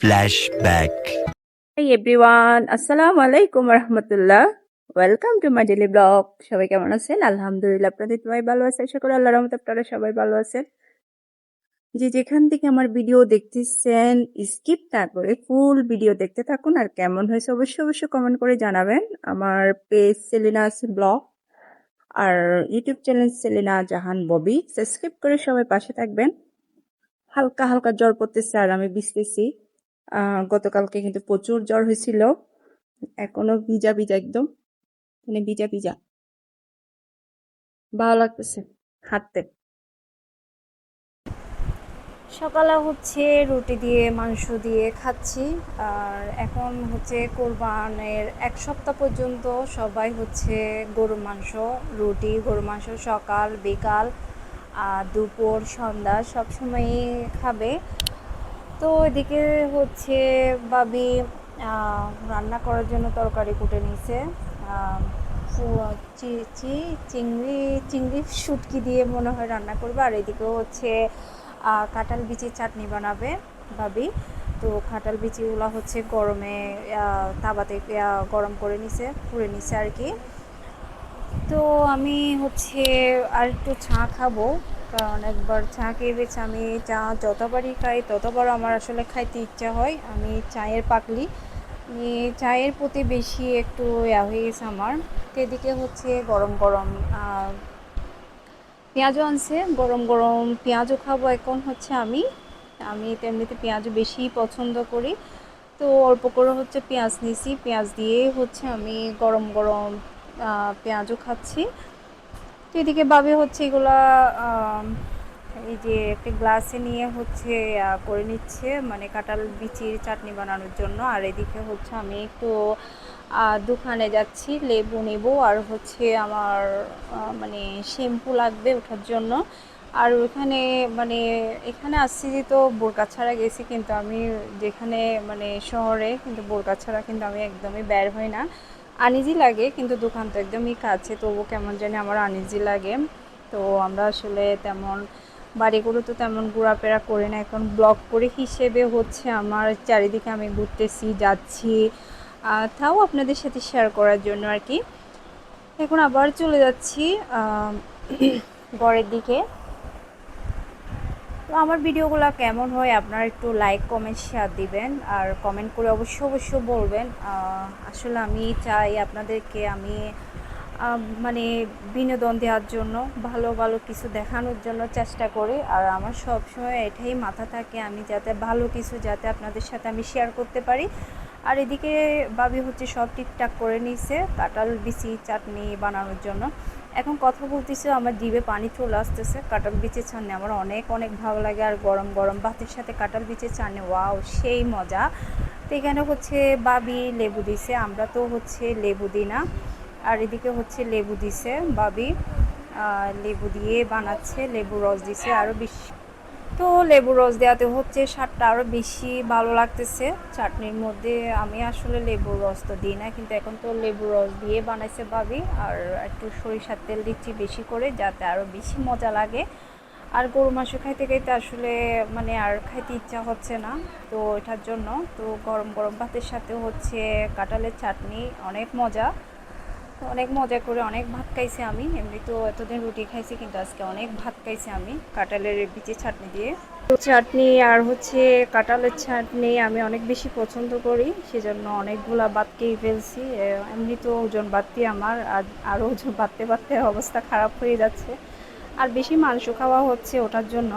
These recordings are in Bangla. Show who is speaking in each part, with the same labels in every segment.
Speaker 1: Flashback.
Speaker 2: Hey everyone, আসসালামু আলাইকুম রহমতুল্লাহ welcome to my daily blog সবাই কেমন আছেন? আলহামদুলিল্লাহ আপনাদের সবাই ভালো আছে। আশা করি আল্লাহ রহমত আপনারা সবাই ভালো আছেন। যে যেখান থেকে আমার ভিডিও দেখতেছেন স্কিপ না করে ফুল ভিডিও দেখতে থাকুন। আর কেমন হয়েছে অবশ্যই অবশ্যই কমেন্ট করে জানাবেন। আমার পেজ সেলিনাস ব্লগ আর YouTube channel Selina Jahan Bobby subscribe করে সবাই পাশে থাকবেন। হালকা হালকা জ্বর পড়তেছে আর আমি বিছতেছি গতকালকে কিন্তু প্রচুর জ্বর হয়েছিল। এখনও ভিজা ভিজা একদম। মানে ভিজা ভিজা। ভালো লাগতেছে হাঁটতে।
Speaker 3: সকালে হচ্ছে রুটি দিয়ে, মাংস দিয়ে খাচ্ছি। আর এখন হচ্ছে কোরবানের এক সপ্তাহ পর্যন্ত সবাই হচ্ছে গরুর মাংস, রুটি, গরুর মাংস সকাল, বিকাল, আর দুপুর, সন্ধ্যা সবসময়ই খাবে। তো এদিকে হচ্ছে বাবি রান্না করার জন্য তরকারি কুটে চি- চিংড়ি চিংড়ি শুটকি দিয়ে মনে হয় রান্না করবে। আর এদিকে হচ্ছে কাঁঠাল বিচির চাটনি বানাবে ভাবি তো কাঁঠাল বিচিগুলো হচ্ছে গরমে তাবাতে গরম করে নিছে, পুড়ে নিছে আর কি। তো আমি হচ্ছে আর একটু চা খাব। কারণ একবার চা খেয়ে গেছে, আমি চা যতবারই খাই ততবার আমার আসলে খাইতে ইচ্ছা হয়। আমি চায়ের পাকলি চায়ের প্রতি বেশি একটু ইয়া হয়ে গেছে আমার। এদিকে হচ্ছে গরম গরম পেঁয়াজও আনছে। গরম গরম পেঁয়াজও খাব এখন হচ্ছে আমি। আমি তেমনিতে পেঁয়াজও বেশি পছন্দ করি। তো অল্প করে হচ্ছে পেঁয়াজ নিছি। পেঁয়াজ দিয়ে হচ্ছে আমি গরম গরম পেঁয়াজও খাচ্ছি। তো এদিকে বাবে হচ্ছে এগুলা এই যে একটা গ্লাসে নিয়ে হচ্ছে করে নিচ্ছে মানে কাঁঠাল বিচির চাটনি বানানোর জন্য। আর এদিকে হচ্ছে আমি একটু দোকানে যাচ্ছি, লেবু নেব আর হচ্ছে আমার মানে শ্যাম্পু লাগবে ওঠার জন্য। আর ওখানে মানে এখানে আসছি যে তো বোরকা ছাড়া গেছি, কিন্তু আমি যেখানে মানে শহরে, কিন্তু বোরকা ছাড়া কিন্তু আমি একদমই বের হই না। আনিজি লাগে, কিন্তু দোকান তো একদমই কাছে তবু কেমন জানি আমার আনিজি লাগে। তো আমরা আসলে তেমন, বাড়িগুলো তো তেমন ঘোরাফেরা করি না, এখন ব্লগ করে হিসেবে হচ্ছে আমার চারিদিকে আমি ঘুরতেছি, যাচ্ছি। তাও আপনাদের সাথে শেয়ার করার জন্য আর কি। এখন আবার চলে যাচ্ছি ঘরের দিকে। তো আমার ভিডিওগুলো কেমন হয় আপনারা একটু লাইক কমেন্ট শেয়ার দিবেন। আর কমেন্ট করে অবশ্য অবশ্য বলবেন। আসলে আমি চাই আপনাদেরকে আমি মানে বিনোদন দেওয়ার জন্য, ভালো ভালো কিছু দেখানোর জন্য চেষ্টা করি। আর আমার সব সময় এটাই মাথা থাকে, আমি যাতে ভালো কিছু যাতে আপনাদের সাথে আমি শেয়ার করতে পারি। আর এদিকে ভাবি হচ্ছে সব ঠিকঠাক করে নিছে, কাঁঠাল, বিচি, চাটনি বানানোর জন্য। এখন কথা বলতেছে, আমার জিভে পানি চলে আসতেছে, কাঁঠাল বিচের চাটনি আমার অনেক অনেক ভালো লাগে আর গরম গরম ভাতের সাথে কাঁঠাল বিচের চাটনি ওয়াও, সেই মজা। তো এখানে হচ্ছে বাবি লেবু দিছে, আমরা তো হচ্ছে লেবু দিই না। আর এদিকে হচ্ছে লেবু দিছে বাবি। লেবু দিয়ে বানাচ্ছে, লেবু রস দিছে আরও বেশি তো লেবু রস দেওয়াতে হচ্ছে স্বাদটা আরও বেশি ভালো লাগতেছে। চাটনির মধ্যে আমি আসলে লেবুর রস তো দিই না, কিন্তু এখন তো লেবু রস দিয়ে বানাইছে ভাবি। আর একটু সরিষার তেল দিচ্ছি বেশি করে যাতে আরও বেশি মজা লাগে। আর গরু মাংস খাইতে খাইতে আসলে মানে আর খাইতে ইচ্ছা হচ্ছে না তো এটার জন্য। তো গরম গরম ভাতের সাথে হচ্ছে কাঁঠালের চাটনি অনেক মজা। তো অনেক মজা করে, অনেক ভাত খাইছি আমি। এমনি তো এতদিন রুটি খাইছি, কিন্তু আজকে অনেক ভাত খাইছি আমি। কাঁঠালের বিচি চাটনি দিয়ে। চাটনি আর হচ্ছে কাঁঠালের চাটনি আমি অনেক বেশি পছন্দ করি, সেজন্য অনেকগুলা ভাত খেয়ে ফেলছি। এমনি তো ওজন বাড়তি আমার, আর আরও ওজন বাড়তে বাড়তে অবস্থা খারাপ হয়ে যাচ্ছে। আর বেশি মাংস খাওয়া হচ্ছে ওটার জন্য।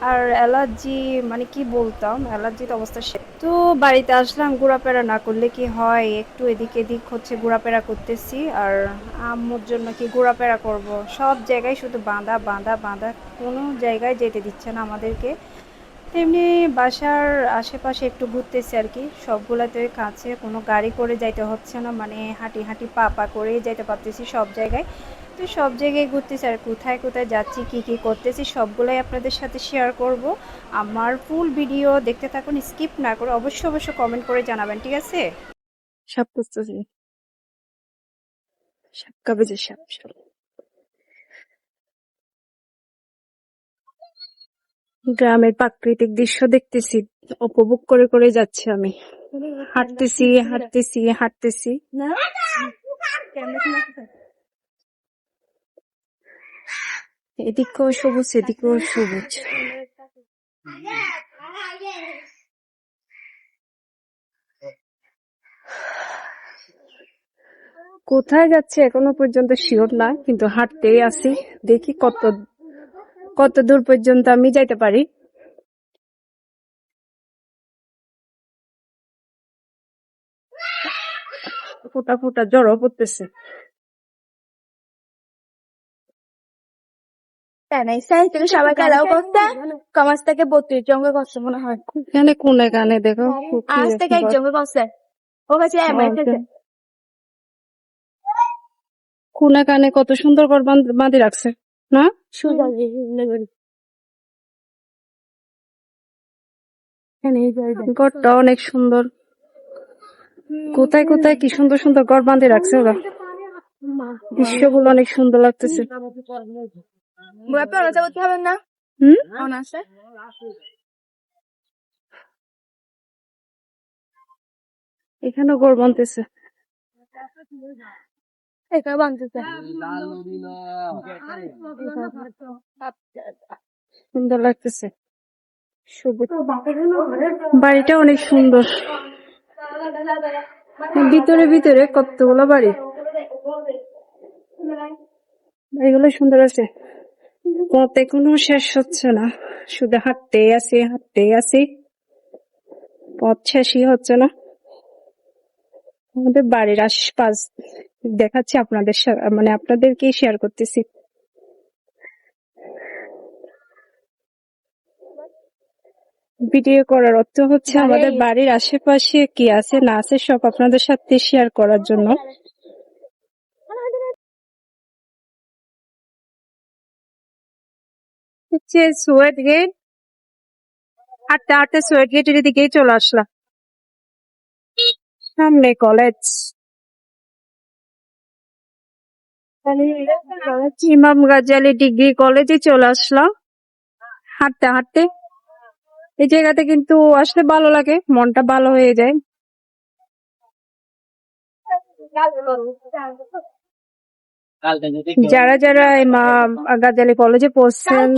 Speaker 3: আর অ্যালার্জি মানে কি বলতাম? অ্যালার্জির অবস্থা শেষ। তো বাড়িতে আসলাম, ঘোরাফেরা না করলে কি হয়? একটু এদিক এদিক হচ্ছে ঘোরাফেরা করতেছি আর আম্মুর জন্য কি ঘোরাফেরা করব? সব জায়গায় শুধু বাঁধা বাঁধা বাঁধা। কোনো জায়গায় যেতে দিচ্ছে না আমাদেরকে। তেমনি বাসার আশেপাশে একটু ঘুরতেছি আর কি। সবগুলাতে কাছে কোনো গাড়ি করে যাইতে হচ্ছে না। মানে হাঁটি হাঁটি পা পা করেই যাইতে পারতেছি সব জায়গায়। তো সব জায়গায় ঘুরতেছি আর কোথায় কোথায় যাচ্ছি কি কি করতেছি সবগুলোই আপনাদের সাথে শেয়ার করব। আমার ফুল ভিডিও দেখতে থাকুন স্কিপ না করে অবশ্যই অবশ্যই কমেন্ট করে জানাবেন ঠিক আছে?
Speaker 2: সাপ করতেছি সাপ কাবে যে সাপ সাপ।
Speaker 3: গ্রামের প্রাকৃতিক দৃশ্য দেখতেছি উপভোগ করে করে যাচ্ছি আমি। হাঁটতেছি হাঁটতেছি হাঁটতেছি। এদিকেও সবুজ এদিকেও সবুজ। কোথায় যাচ্ছে এখনও পর্যন্ত শিওর না, কিন্তু হাঁটতেই আছি। দেখি কত কত দূর পর্যন্ত আমি যাইতে পারি। ফোটা ফোটা জ্বরও পড়তেছে।
Speaker 1: করতে। কমার্স থেকে বত্রিশ জঙ্গে করছে মনে হয়।
Speaker 3: এখানে কোনে কানে দেখো
Speaker 1: আজ থেকে এক জঙ্গে করছে ও কাছে
Speaker 3: কোনে কানে কত সুন্দর করে বাঁধ- রাখছে না? ঘরটা অনেক সুন্দর। কোথায় কোথায় কি সুন্দর সুন্দর ঘর বাঁধে রাখছে ওরা। দৃশ্যগুলো অনেক সুন্দর লাগতেছে।
Speaker 1: বইতে অনার্স করতে হবে না
Speaker 3: হুম
Speaker 1: অনার্সে
Speaker 3: এখানেও ঘর বাঁধতেছে
Speaker 1: এখানে বানতেছে
Speaker 3: সুন্দর লাগতেছে সবুজ বাড়িটা অনেক সুন্দর ভিতরে ভিতরে কতগুলো বাড়ি বাড়িগুলো সুন্দর আছে পথ কোনো শেষ হচ্ছে না। শুধু হাঁটতেই আছি হাঁটতেই আছি। পথ শেষই হচ্ছে না। আমাদের বাড়ির আশপাশ দেখাচ্ছি আপনাদের মানে আপনাদেরকেই শেয়ার করতেছি। ভিডিও করার অর্থ হচ্ছে আমাদের বাড়ির আশেপাশে কি আছে না আছে সব আপনাদের সাথে শেয়ার করার জন্য। হচ্ছে সুয়েট গেট হাঁটতে হাঁটতে সুয়েট গেটের দিকেই চলে আসলাম। সামনে কলেজ ইমাম গাজালি ডিগ্রি কলেজে চলে আসলাম। হাঁটতে হাঁটতে। এই জায়গাতে কিন্তু আসলে ভালো লাগে, মনটা ভালো হয়ে যায়। যারা যারা গাজালি কলেজে পড়ছেন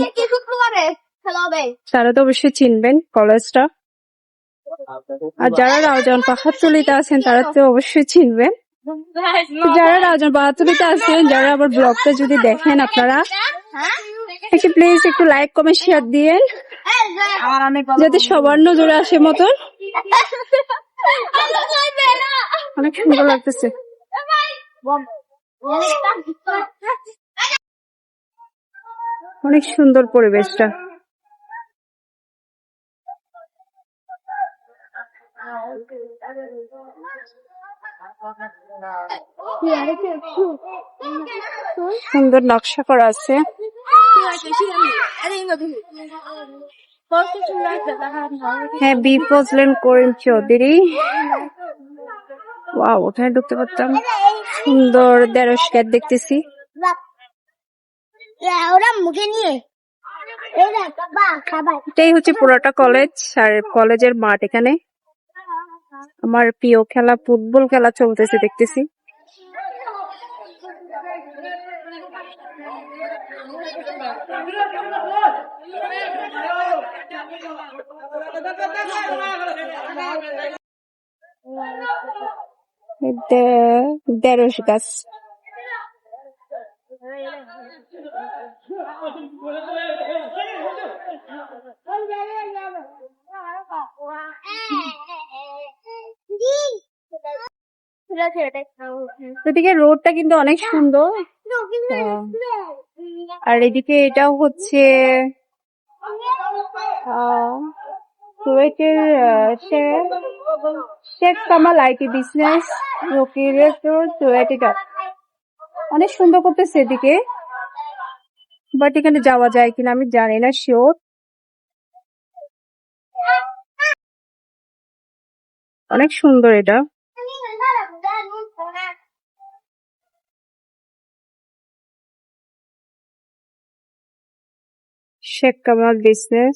Speaker 3: তারা তো অবশ্যই চিনবেন কলেজটা আর যারা রাউজান পাহাড়তলিতে আছেন তারা তো অবশ্যই চিনবেন। যারা রাউজান পাহাড়তলিতে আছেন যারা আবার ব্লগটা যদি দেখেন আপনারা একটু প্লিজ একটু লাইক কমেন্ট শেয়ার দিয়েন। যাতে সবার নজরে আসে মতন অনেক সুন্দর লাগতেছে। অনেক সুন্দর পরিবেশটা। সুন্দর নকশা করা আছে। হ্যাঁ বি ফজলেন করিম চৌধুরী। ওয়াও ওখানে ঢুকতে পারতাম। সুন্দর দেড়শ গেট দেখতেছি।
Speaker 1: ওরা মুখে নিয়ে।
Speaker 3: এটাই হচ্ছে পুরোটা কলেজ আর কলেজের মাঠ এখানে। আমার প্রিয় খেলা ফুটবল খেলা চলতেছে দেখতেছি। দেড়শ গাছ এদিকে রোডটা কিন্তু অনেক সুন্দর। আর এদিকে এটাও হচ্ছে কুয়েটের আহ, শেখ শেখ কামাল আইটি বিজনেস রকিরের কুয়েট অনেক সুন্দর করতেছে এদিকে বাট এখানে যাওয়া যায় কিনা আমি জানি না শিওর অনেক সুন্দর এটা শেখ কামাল বিজনেস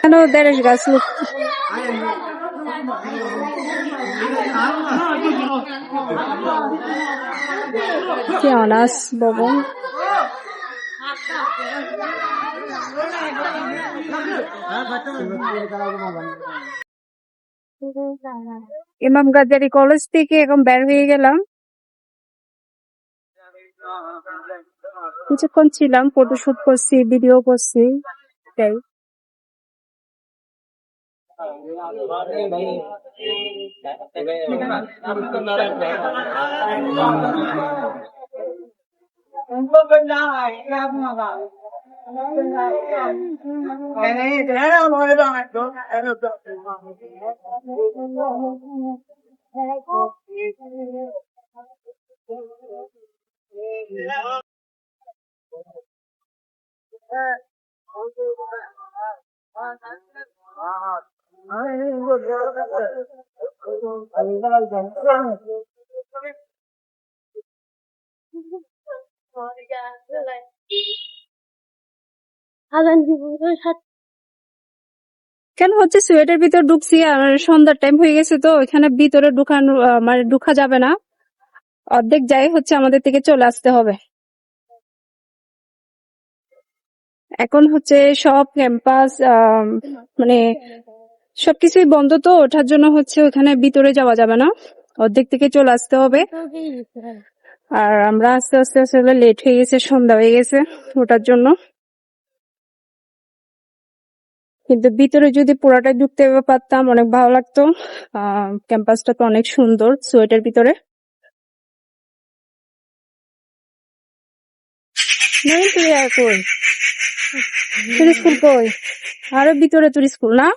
Speaker 3: কেন দেড়শ গাছ লোক কি অনাস ভবন ইমাম গাজারি কলেজ থেকে এখন বের হয়ে গেলাম কিছুক্ষণ ছিলাম ফটোশুট করছি ভিডিও করছি তাই। কেন হচ্ছে সোয়েটার ভিতর ঢুকছি? আর সন্ধ্যার টাইম হয়ে গেছে তো এখানে ভিতরে ঢুকানো মানে ঢুকা যাবে না। অর্ধেক যাই হচ্ছে আমাদের থেকে চলে আসতে হবে। এখন হচ্ছে সব ক্যাম্পাস মানে সবকিছুই বন্ধ তো, ওঠার জন্য হচ্ছে ওখানে ভিতরে যাওয়া যাবে না। অর্ধেক থেকে চলে আসতে হবে। আর আমরা আস্তে আস্তে আসলে লেট হয়ে গেছে, সন্ধ্যা হয়ে গেছে ওটার জন্য। কিন্তু ভিতরে যদি পুরাটাই ঢুকতে পারতাম, অনেক ভালো লাগতো। ক্যাম্পাসটা তো অনেক সুন্দর, সোয়েটের ভিতরে। নয়ন তুই তোর স্কুল কই? আরও ভিতরে তোর স্কুল, না?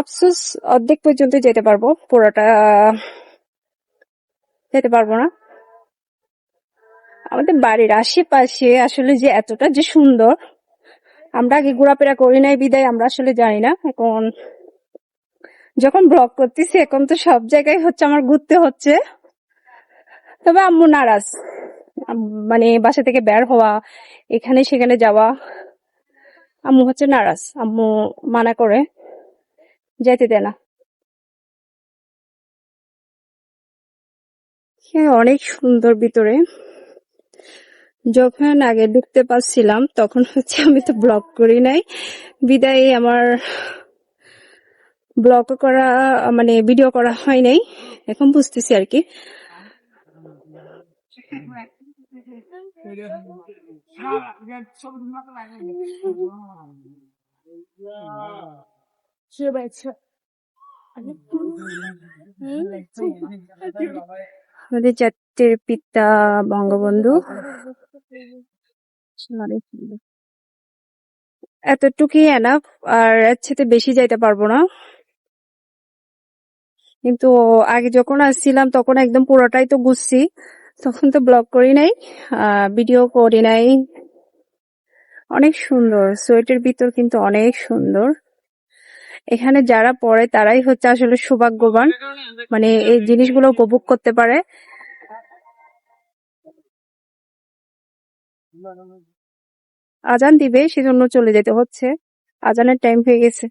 Speaker 3: আফসোস, অর্ধেক পর্যন্ত যেতে পারব, পুরোটা, যেতে পারব না। আমাদের বাড়ির আশেপাশে আসলে যে এতটা যে সুন্দর, আমরা আগে ঘোরাফেরা করি নাই বিদায়, আমরা আসলে জানি না, এখন যখন ব্লগ করতেছি, এখন তো সব জায়গায় হচ্ছে আমার ঘুরতে হচ্ছে। তবে আম্মু নারাজ। মানে বাসা থেকে বের হওয়া, এখানে সেখানে যাওয়া, আম্মু হচ্ছে নারাজ। আম্মু মানা করে যেতে দেয় না। হ্যাঁ অনেক সুন্দর ভিতরে। যখন আগে ঢুকতে পারছিলাম, তখন হচ্ছে আমি তো ব্লগ করি নাই। বিদায় আমার ব্লগ করা মানে ভিডিও করা হয় নাই। এখন বুঝতেছি আর কি। আমাদের জাতির পিতা, বঙ্গবন্ধু। এতটুকুই এনাফ আর এর সাথে বেশি যাইতে পারব না। কিন্তু আগে যখন আসছিলাম, তখন একদম পুরোটাই তো বুঝছি তখন তো ব্লগ করি নাই ভিডিও করি নাই। অনেক সুন্দর, সোয়েটের ভিতর কিন্তু অনেক সুন্দর। এখানে যারা পড়ে, তারাই হচ্ছে আসলে সৌভাগ্যবান। মানে এই জিনিসগুলো উপভোগ করতে পারে। আজান দিবে, সেজন্য চলে যেতে হচ্ছে। আজানের টাইম হয়ে গেছে।